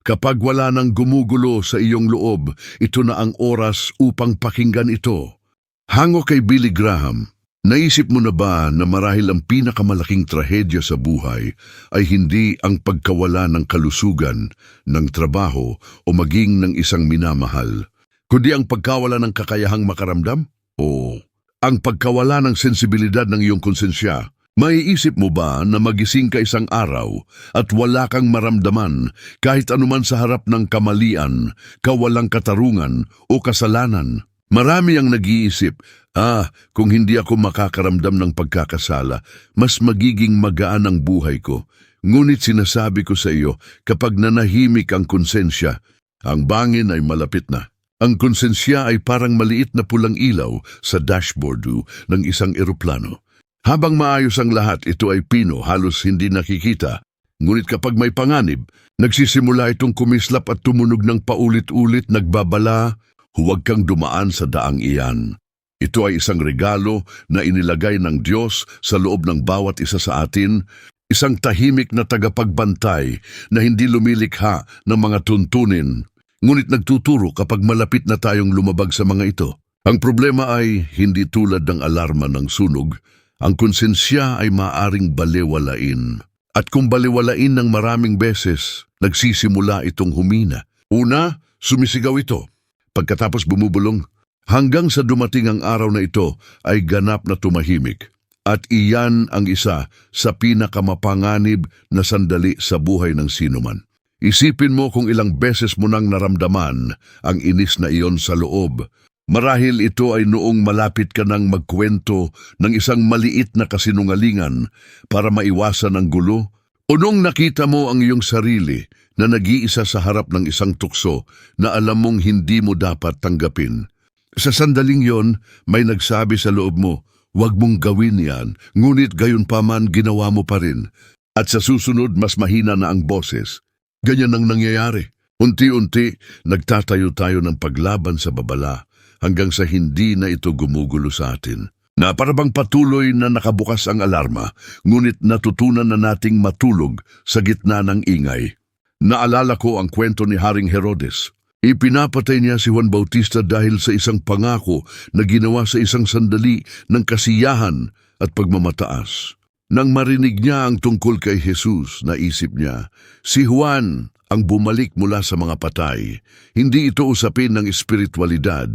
Kapag wala nang gumugulo sa iyong loob, ito na ang oras upang pakinggan ito. Hango kay Billy Graham, naisip mo na ba na marahil ang pinakamalaking trahedya sa buhay ay hindi ang pagkawala ng kalusugan, ng trabaho o maging ng isang minamahal, kundi ang pagkawala ng kakayahang makaramdam? O ang pagkawala ng sensibilidad ng iyong konsensya? Maiisip mo ba na magising ka isang araw at wala kang maramdaman kahit anuman sa harap ng kamalian, kawalang katarungan o kasalanan? Marami ang nag-iisip, ah, kung hindi ako makakaramdam ng pagkakasala, mas magiging magaan ang buhay ko. Ngunit sinasabi ko sa iyo, kapag nanahimik ang konsensya, ang bangin ay malapit na. Ang konsensya ay parang maliit na pulang ilaw sa dashboard ng isang eroplano. Habang maayos ang lahat, ito ay pino, halos hindi nakikita. Ngunit kapag may panganib, nagsisimula itong kumislap at tumunog ng paulit-ulit nagbabala, huwag kang dumaan sa daang iyan. Ito ay isang regalo na inilagay ng Diyos sa loob ng bawat isa sa atin, isang tahimik na tagapagbantay na hindi lumilikha ng mga tuntunin, ngunit nagtuturo kapag malapit na tayong lumabag sa mga ito. Ang problema ay hindi tulad ng alarma ng sunog, ang konsensya ay maaring balewalain. At kung balewalain ng maraming beses, nagsisimula itong humina. Una, sumisigaw ito. Pagkatapos bumubulong, hanggang sa dumating ang araw na ito ay ganap na tumahimik. At iyan ang isa sa pinakamapanganib na sandali sa buhay ng sinuman. Isipin mo kung ilang beses mo nang naramdaman ang inis na iyon sa loob. Marahil ito ay noong malapit ka nang magkwento ng isang maliit na kasinungalingan para maiwasan ang gulo, o nung nakita mo ang iyong sarili na nag-iisa sa harap ng isang tukso na alam mong hindi mo dapat tanggapin. Sa sandaling yon, may nagsabi sa loob mo, huwag mong gawin yan, ngunit gayon pa man ginawa mo pa rin. At sa susunod, mas mahina na ang boses. Ganyan ang nangyayari. Unti-unti, nagtatayo tayo ng paglaban sa babala hanggang sa hindi na ito gumugulo sa atin. Na para bang patuloy na nakabukas ang alarma, ngunit natutunan na nating matulog sa gitna ng ingay. Naalala ko ang kwento ni Haring Herodes. Ipinapatay niya si Juan Bautista dahil sa isang pangako na ginawa sa isang sandali ng kasiyahan at pagmamataas. Nang marinig niya ang tungkol kay Jesus, naisip niya, si Juan ang bumalik mula sa mga patay. Hindi ito usapin ng espiritualidad,